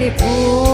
ให้พบ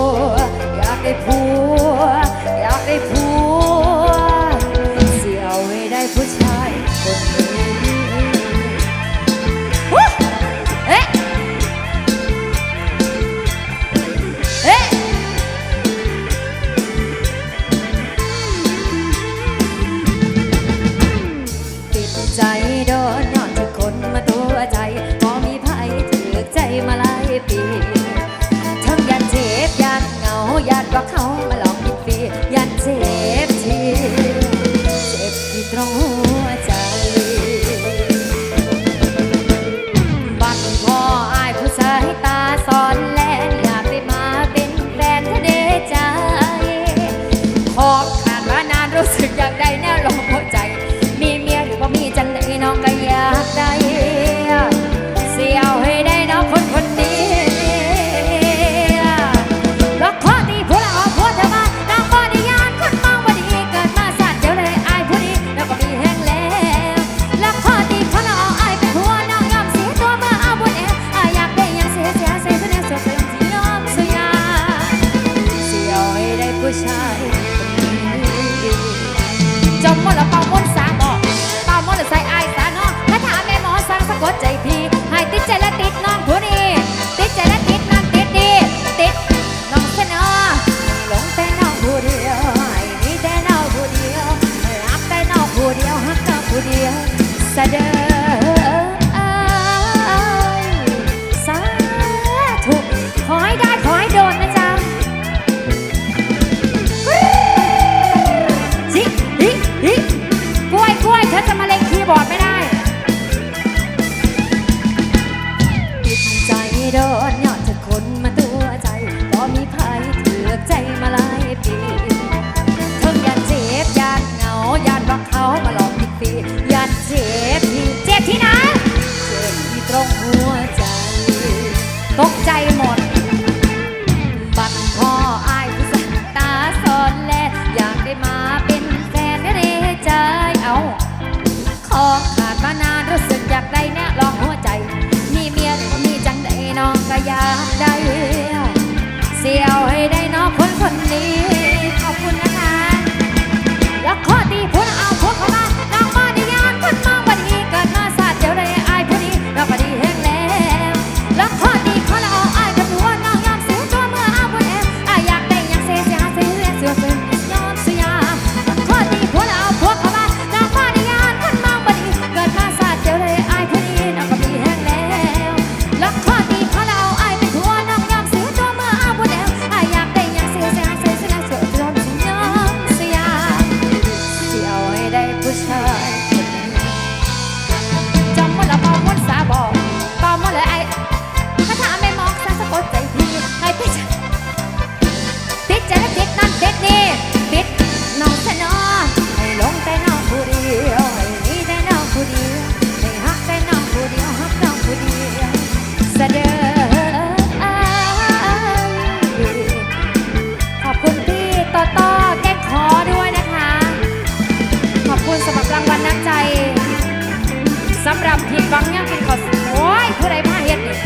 ำผิดบังย่างเป็นขอสิโอ้ยผู้ใดมาเฮ็ดนี่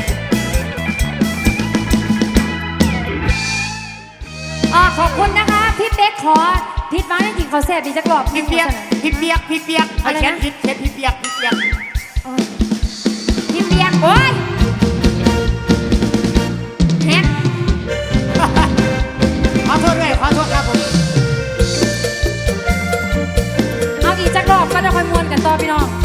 อ่ขอบคุณนะคะพี่เป๊กขอผิดบังย่างกินขอแซ่บดีจักรอบพี่เปียกพี่เปียกพี่เปียกอะไรนะพี่เปียพี่เปียกพี่เปียกพี่เปียกโอ้ยแฮะขอโทษด้วยขอโทษครับผมเอาอีกจักรอบก็จะค่อยมวนกันต่อพี่น้อง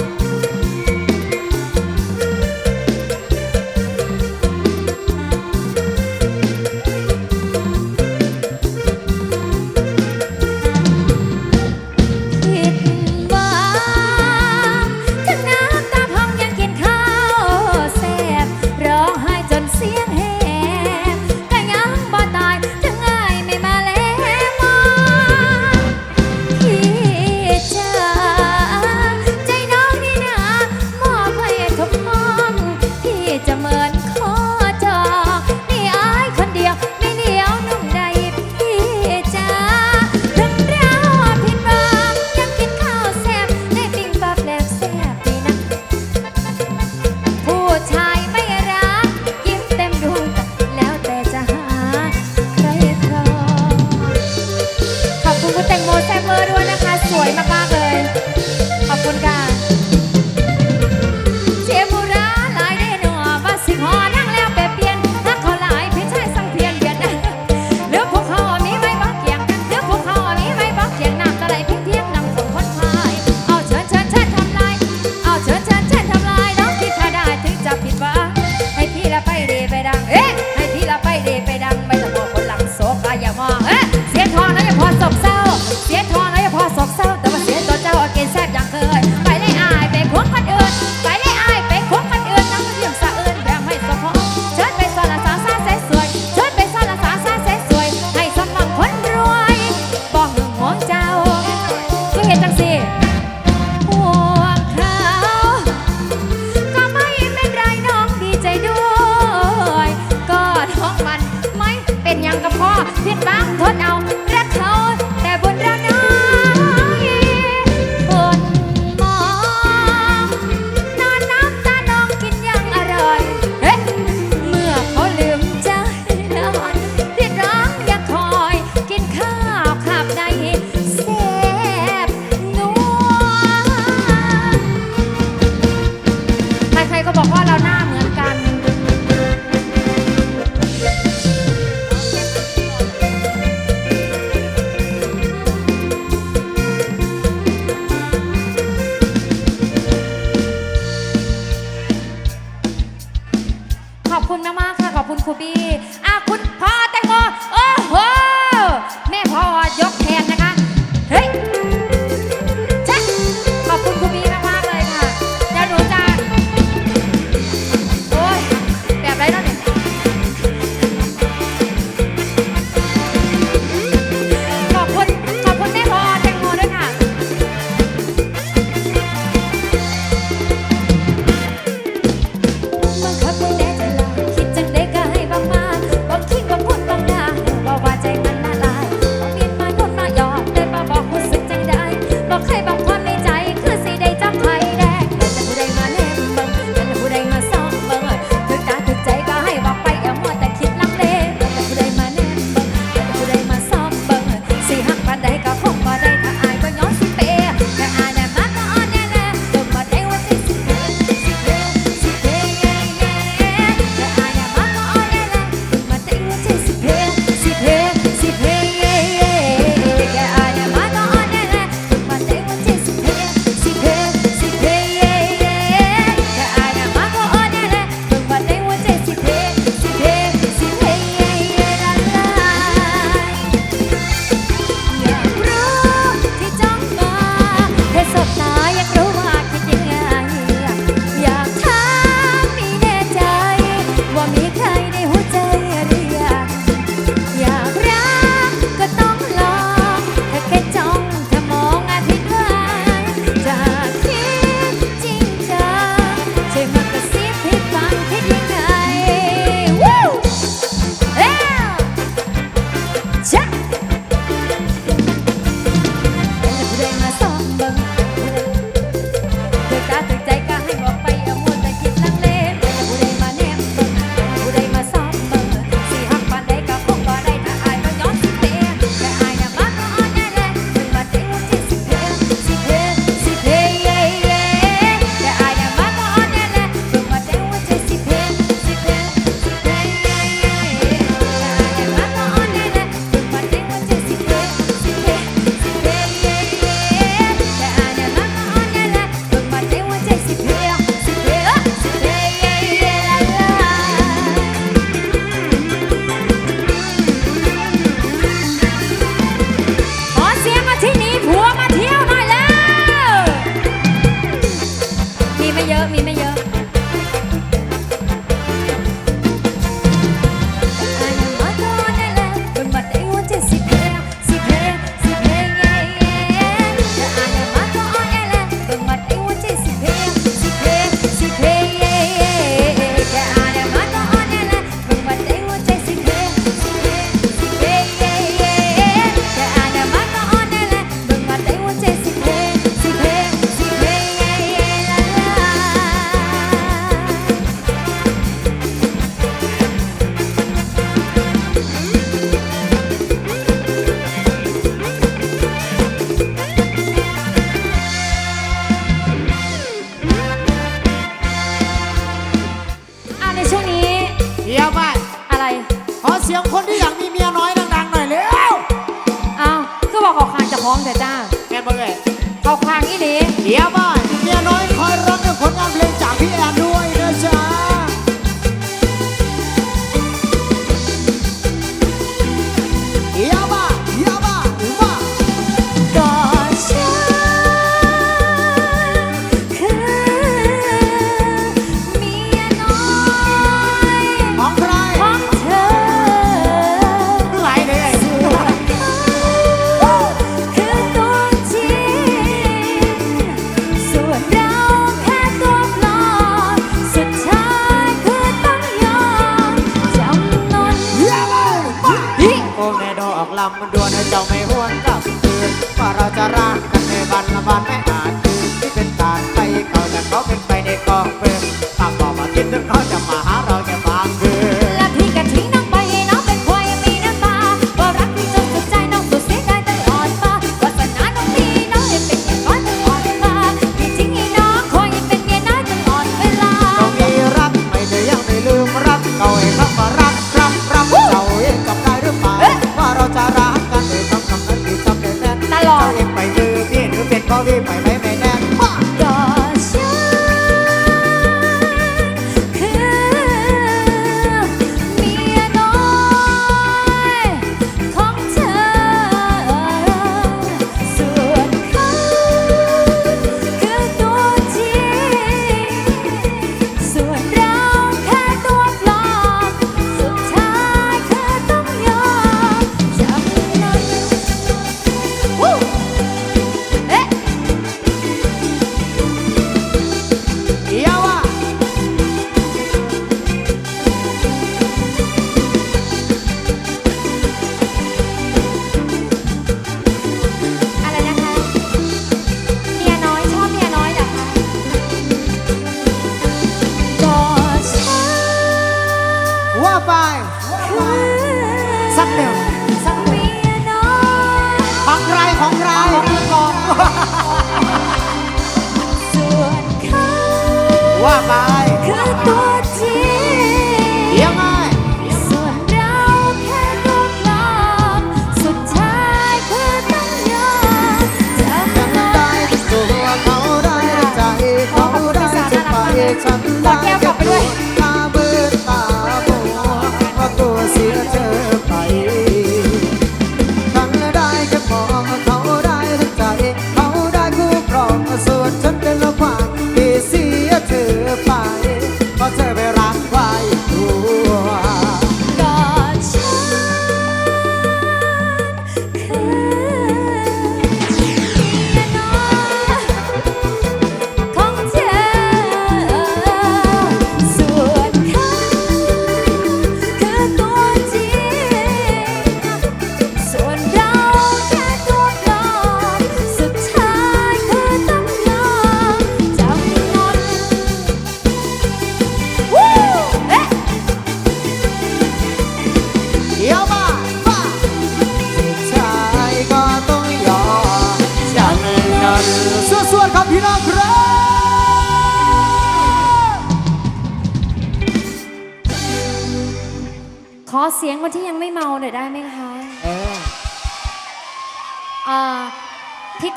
ำมันดวนให้เจ้าไม่หวนกลับคืนว่าเราจะรักกันในวันละวันไม่อาจยืนที่เป็นการไปเขาแต่เขาเป็นไปในกองเพลิงตามบอกมาคิดถึงเขาจะมา ว่าไปคือตัวจริงยังไงส่วนเราแค่ตัวปลอมสุดท้ายคือต้องยอมจำยังไว้ได้ตัวเขาได้ใจเขาได้จะไปฉันได้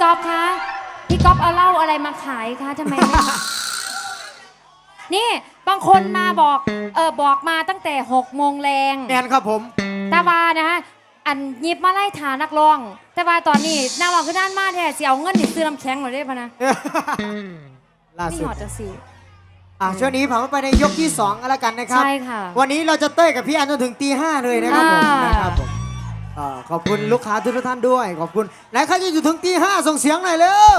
ก๊อฟคะ พี่ก๊อฟเอาเหล้าอะไรมาขายคะทำไมไม่ นี่บางคนมาบอก เออบอกมาตั้งแต่หกโมงแรงแมนครับผม ตาบานะฮะอันหยิบมาไล่ฐานนักร้อง แต่ว่าตอนนี้นักร้องคือด้านมาแท้เสียเอาเงินนี่ซื้อน้ำแข็งหน่อยได้ปะนะล่านี่สุดหอดจะสิอะช่วงนี้ผมไปในยกที่2กันแล้วกันนะครับ ใช่ค่ะวันนี้เราจะเต้ยกับพี่อันจนถึงตีห้าเลยนะครับผมอ่าน นะครับผม อ่าขอบคุณลูกค้าทุกท่านด้วย ขอบคุณและใครจะอยู่ถึงตีห้าส่งเสียงหน่อยเร็ว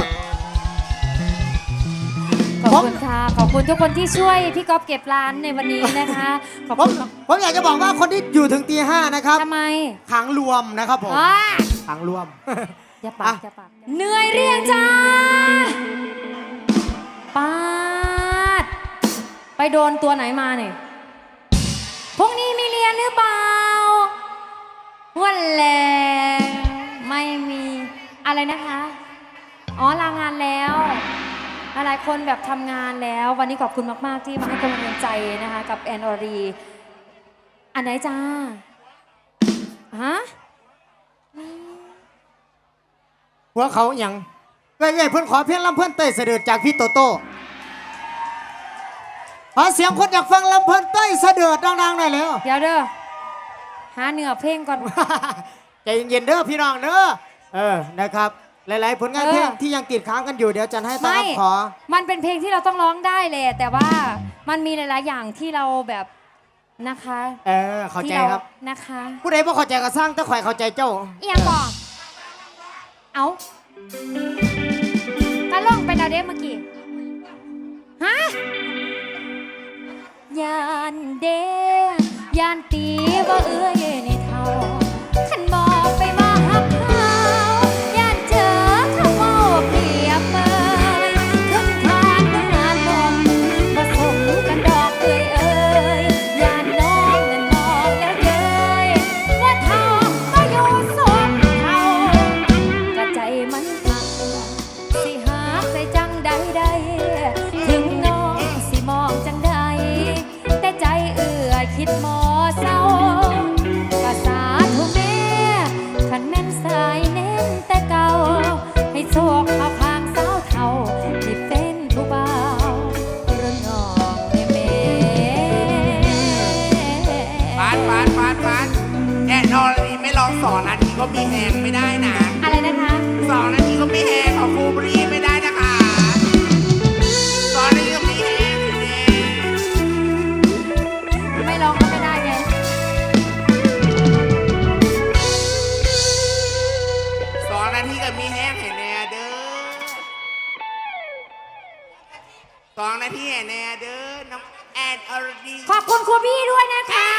ขอบคุณค่ะ ขอบคุณทุกคนที่ช่วยพี่ก๊อฟเก็บร้านในวันนี้นะคะ ขอบผมคุณมากผมอยากจะบอกว่าคนที่อยู่ถึงตีห้านะครับทำไมขังรวมนะครับผมอ่าขังรวม อย่าปากอะ อย่าปากเหนื่อยเรียงจ้าปาด ไปโดนตัวไหนมาเนี่ยพรุ่งนี้มีเรียนหรือเปล่า วันแลไม่มีอะไรนะคะ อ๋อลางานแล้วหลายๆคนแบบทำงานแล้ว วันนี้ขอบคุณมาก ๆ ที่มาให้กำลังใจนะคะ กับแอนอรี อันไหนจ้าฮะหัวเขาอย่างเอ้ยๆเพื่อนขอเพียงลำเพื่อนเต้ยเสด็จจากพี่โตโต้ขอเสียงคนอยากฟังลำเพื่อนเต้ยเสด็จดังๆหน่อยเร็วเดี๋ยวเด้อ หาเนื้อเพลงก่อน ใจเย็นๆเด้อพี่น้องเด้อเออนะครับ หลายๆ ผลงานเออ เพลงที่ยังติดค้างกันอยู่เดี๋ยวจันให้ตาไม่มขอ มันเป็นเพลงที่เราต้องร้องได้เลย แต่ว่ามันมีหลาย ๆ อย่างที่เราแบบนะคะเออเข้าที่ใจเราครับ นะคะผู้ใดบ่เข้าใจก็สร้างแต่ข่อยเข้าใจเจ้า เอียงบอกเอาตาล่องไปดาวเด้เมื่อกี้ฮะ ยานเดยานตีว่าเอื้อยในเท่า นาทีก็มีแห้งแห็นแน่เด้อสองนาทีแห็นแน่เด้อน้องแอนอรดี ขอบคุณครูพี่ด้วยนะคะ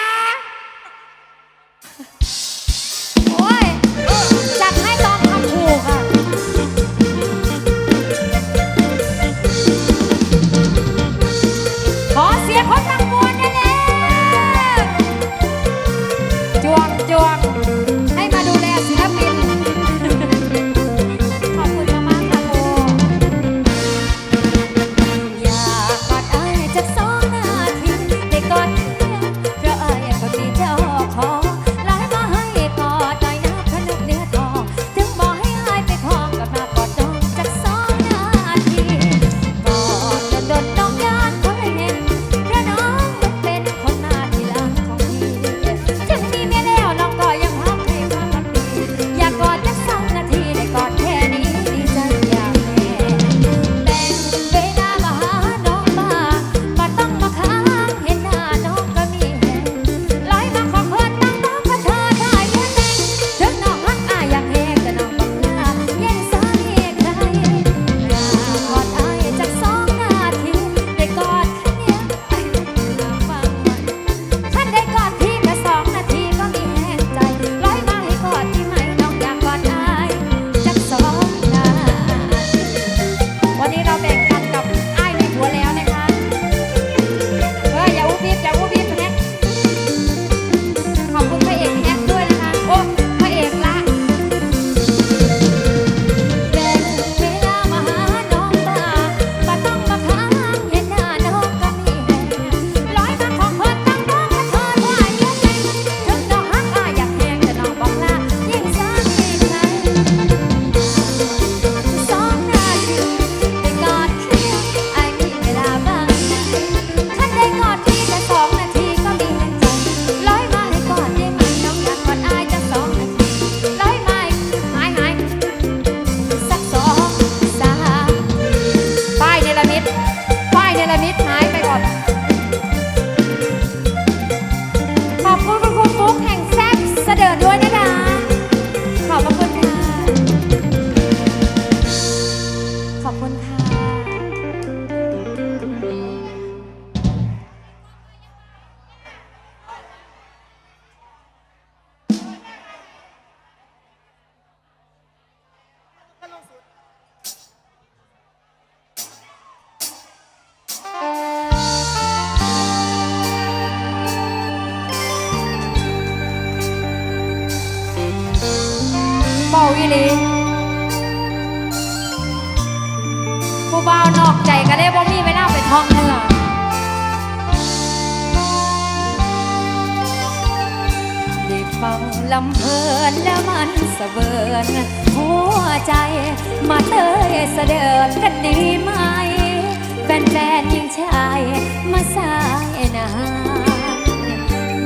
ใจก็ได้บ่มีเวลาไปท่องเมือะได้ฟังลำเพลินแล้วมันสะเบินหัวใจมาเตยเสดินกันดีไหม แฟนๆยิ่งชายมาสายนา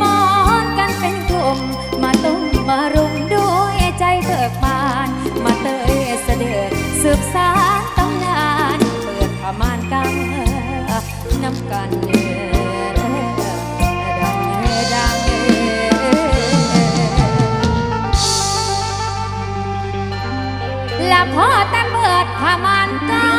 ม้อนกันเป็นกลุ่มมาตุ้มมารุมด้วยใจเบิกบาน มาเตยเสดินสืบสาน ประมาณกันน้ำกันดังดังและพอต่เบิดพระมาณกัน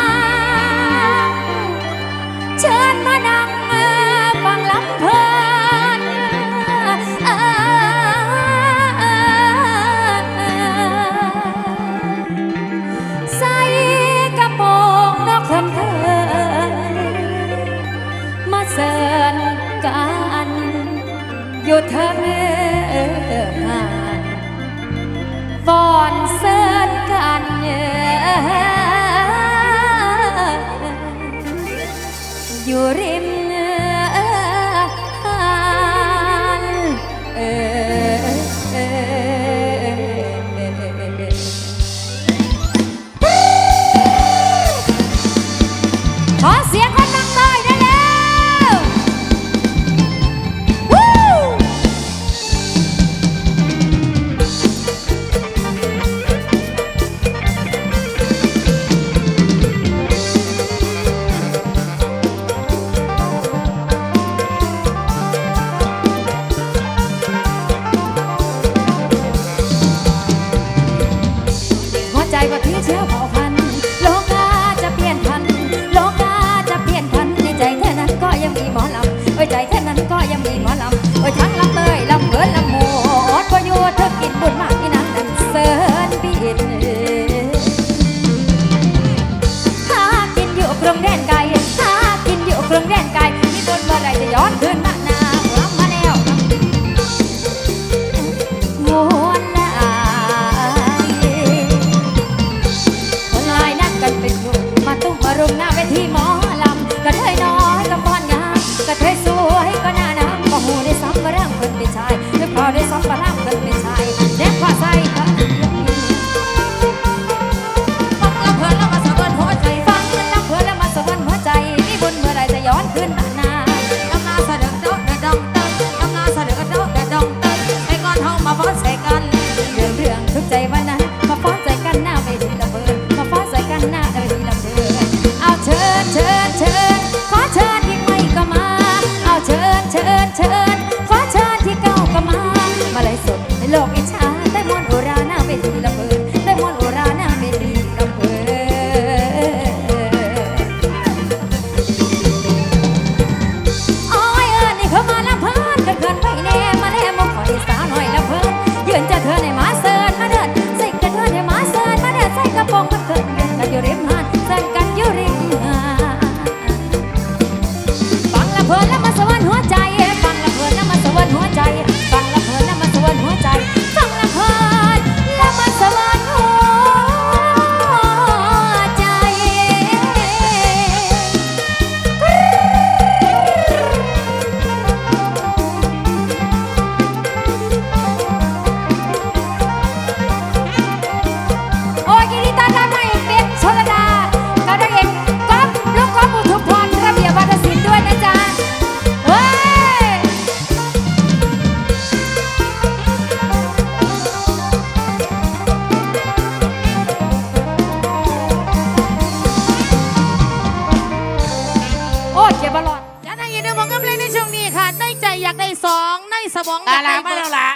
สมองอาอะกไมาแล้วล่ะ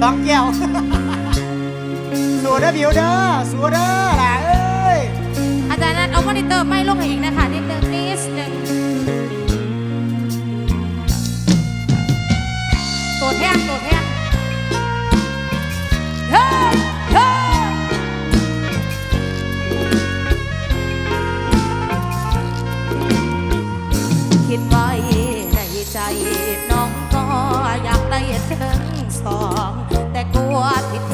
สองเกี่ยว สู้เด้อบิวเด้อสู้เด้อล่ะเอ้ย อาจารย์นัทเอามอนิเตอร์ไม่ลงให้อีกนะคะนิดนึงนิดนึงตัวแท่งตัวแท่งเฮ้ยคิดไว้ในใจน เลยถึงสอง แต่กลัวผิดเพ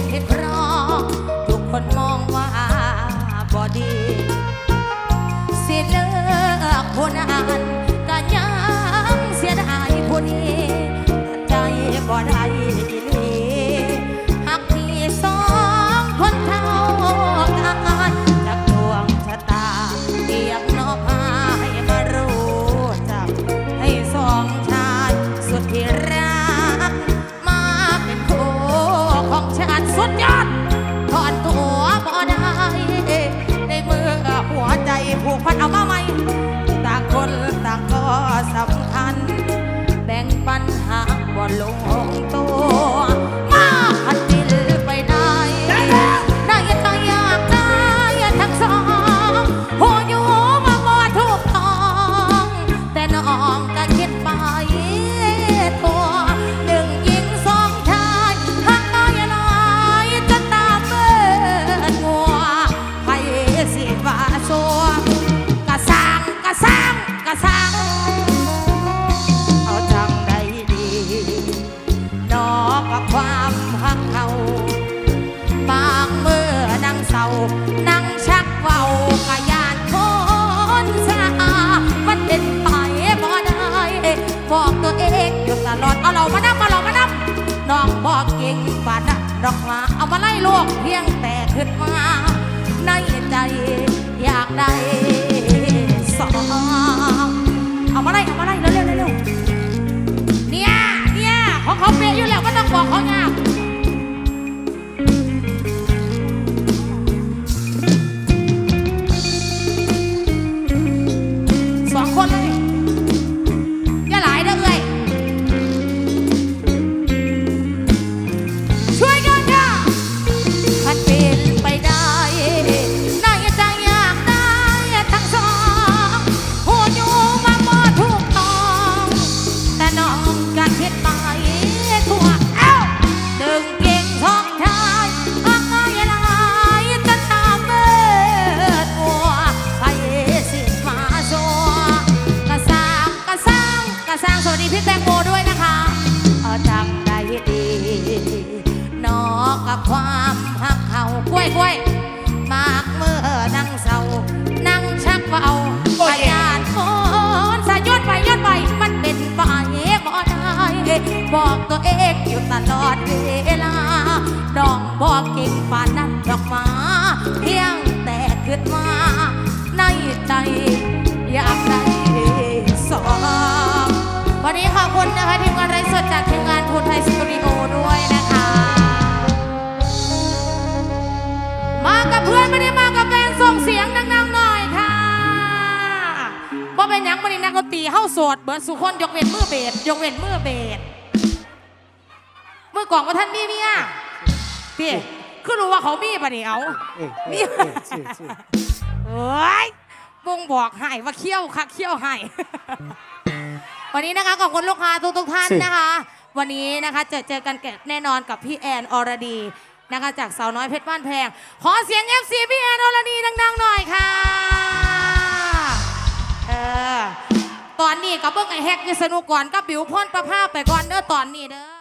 ศผิดรองทุกคนมองว่าบอดี สิเลิกคนอ่าน มาในใจอยากได้สองวันนี้ขอบคุณนะคะทีมงานไรสดจากทีมงานพูไทยสตูดิโอด้วยนะคะ มากับเพื่อนไม่ได้มากับแฟนส่งเสียงดังๆหน่อยค่ะว่าเป็นหยังวันนี้นักดนตรีเข้าโสดเบิร์ดสุคนยกเว้นมือเบสยกเว้นมือเบสมือกล่องว่าท่านมีเมียพี่ คือรู้ว่าเขามีปะเนี่ยเอาเอ้ยมีเอ้ยเอ้ยชื่อชื่อเอ้ยบ่งบอกให้ว่าเขี้ยวคักเขี้ยวให้ วันนี้นะคะขอบคุณลูกค้าทุกทุกๆท่านนะคะ วันนี้นะคะเจอเจอกันแน่นอนกับพี่แอนอรดีนะคะจากสาวน้อยเพชรบ้านแพง ขอเสียง FC พี่แอนอรดีดังๆหน่อยค่ะเออตอนนี้กับเบิ้งไอ้แฮกอยูสนุกก่อนกับบิวพ่นประภาพไปก่อนเด้อตอนนี้เด้อ